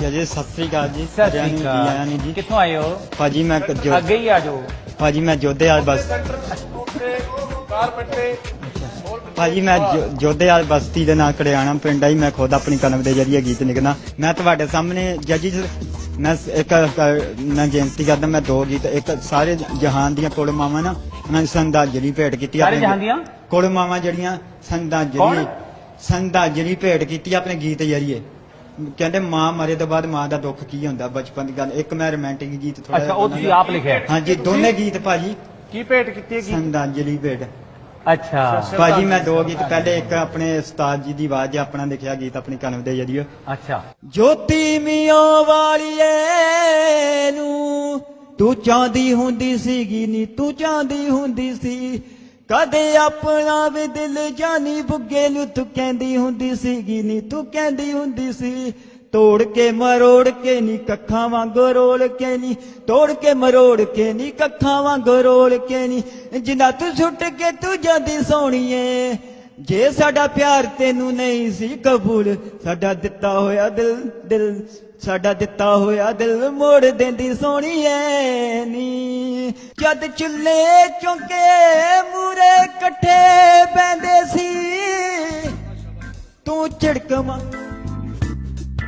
ਜੀ ਸਤਿ ਸ੍ਰੀ ਅਕਾਲ ਜੀ ਸਤਿ ਸਾਰਿਆਂ ਸ਼੍ਰੀ ਨੂੰ ਆਇਆਂ ਨੂੰ ਅਕਾਲ। ਜੀ ਕਿੱਥੋਂ ਆਏ ਹੋ? ਭਾਜੀ ਮੈਂ ਜੋ- ਅੱਗੇ ਹੀ ਆ ਜਾਓ। ਭਾਜੀ ਮੈਂ ਜੋਧੇ ਵਾਲ ਬਸ ਭਾਜੀ ਮੈਂ ਜੋ- ਜੋਧੇ ਵਾਲ ਬਸਤੀ ਦੇ ਨਾਲ ਕੜਿਆਣਾ ਪਿੰਡ ਆਈ ਮੈਂ ਖੁਦ ਆਪਣੀ ਕਲਮ ਦੇ ਜਰੀਏ ਗੀਤ ਲਿਖਦਾ ਮੈਂ ਤੁਹਾਡੇ ਸਾਹਮਣੇ ਜੱਜੀ ਮੈਂ ਸ- ਇੱਕ ਕ- ਮੈਂ ਬੇਨਤੀ ਕਰਦਾ ਮੈਂ ਦੋ ਗੀਤ ਇੱਕ ਸਾਰੇ ਜਹਾਨ ਦੀਆਂ ਕੁੜ ਮਾਵਾਂ ਨਾ ਮੈਂ ਸੰਦਾਜਲੀ ਭੇਟ ਕੀਤੀ ਸਾਰੇ ਆਪਣੇ- ਜਹਾਨ ਦੀਆਂ? ਕੁੜ ਮਾਵਾਂ ਜਿਹੜੀਆਂ ਸੰਦਾਜਲੀ ਕੌਣ? ਸੰਦਾਜਲੀ ਭੇਟ ਕੀਤੀ ਆਪਣੇ ਗੀਤ ਜਰੀਏ। ਕਹਿੰਦੇ ਮਾਂ ਮਰੇ ਤੋਂ ਬਾਅਦ ਮਾਂ ਦਾ ਦੁੱਖ ਕੀ ਹੁੰਦਾ ਬਚਪਨ ਦੀ ਗੱਲ ਇੱਕ ਮੈਂ ਰੋਮਾਂਟਿਕ ਗੀਤ ਥੋੜਾ ਅੱਛਾ ਉਹ ਤੁਸੀਂ ਆਪ ਲਿਖਿਆ ਹੈ। ਹਾਂਜੀ ਦੋਨੇ ਗੀਤ ਭਾਜੀ। ਕੀ ਭੇਟ ਕੀਤੀ ਹੈ ਸੰਦਾਜਲੀ ਭੇਟ। ਅੱਛਾ। ਭਾਜੀ ਮੈਂ ਦੋ ਗੀਤ ਪਹਿਲੇ ਇੱਕ ਆਪਣੇ ਉਸਤਾਦ ਜੀ ਦੀ ਆਵਾਜ਼ 'ਚ ਆਪਣਾ ਲਿਖਿਆ ਗੀਤ ਆਪਣੀ ਕਲਮ ਦੇ ਜਰੀਏ। ਅੱਛਾ। ਜੋਤੀ ਮੀਆਂ ਵਾਲੀਏ ਨੂੰ ਤੂੰ ਚਾਹੁੰਦੀ ਹੁੰਦੀ ਸੀਗੀ ਨੀ ਤੂੰ ਚਾਹੁੰਦੀ ਹੁੰਦੀ ਸੀ ਕਦੇ ਆਪਣਾ ਵੀ ਦਿਲ ਜਾਨੀ ਬੁੱਗੇ ਨੂੰ ਤੂੰ ਕਹਿੰਦੀ ਹੁੰਦੀ ਸੀਗੀ, ਨੀ ਤੂੰ ਕਹਿੰਦੀ ਹੁੰਦੀ ਸੀ। ਤੋੜ ਕੇ ਮਰੋੜ ਕੇ ਨੀ, ਕੱਖਾਂ ਵਾਂਗੂ ਰੋਲ ਕੇ ਨੀ। ਤੋੜ ਕੇ ਮਰੋੜ ਕੇ ਨੀ, ਕੱਖਾਂ ਵਾਂਗੂ ਰੋਲ ਕੇ ਨੀ। ਜਿੰਨਾ ਤੂੰ ਛੁੱਟ ਕੇ ਤੂੰ ਜਾਂਦੀ ਸੋਣੀਏ ਜੇ ਸਾਡਾ ਪਿਆਰ ਤੈਨੂੰ ਨਹੀਂ ਸੀ ਕਬੂਲ, ਸਾਡਾ ਦਿੱਤਾ ਹੋਇਆ ਦਿਲ ਦਿਲ, ਸਾਡਾ ਦਿੱਤਾ ਹੋਇਆ ਦਿਲ ਮੋੜ ਦਿੰਦੀ ਸੋਹਣੀਏ ਨੀ ਜਦ ਚੁੱਲੇ ਚੌਂਕੇ ਮੂਰੇ ਇਕੱਠੇ ਬੈੰਦੇ ਸੀ, ਤੂੰ ਝਿੜਕ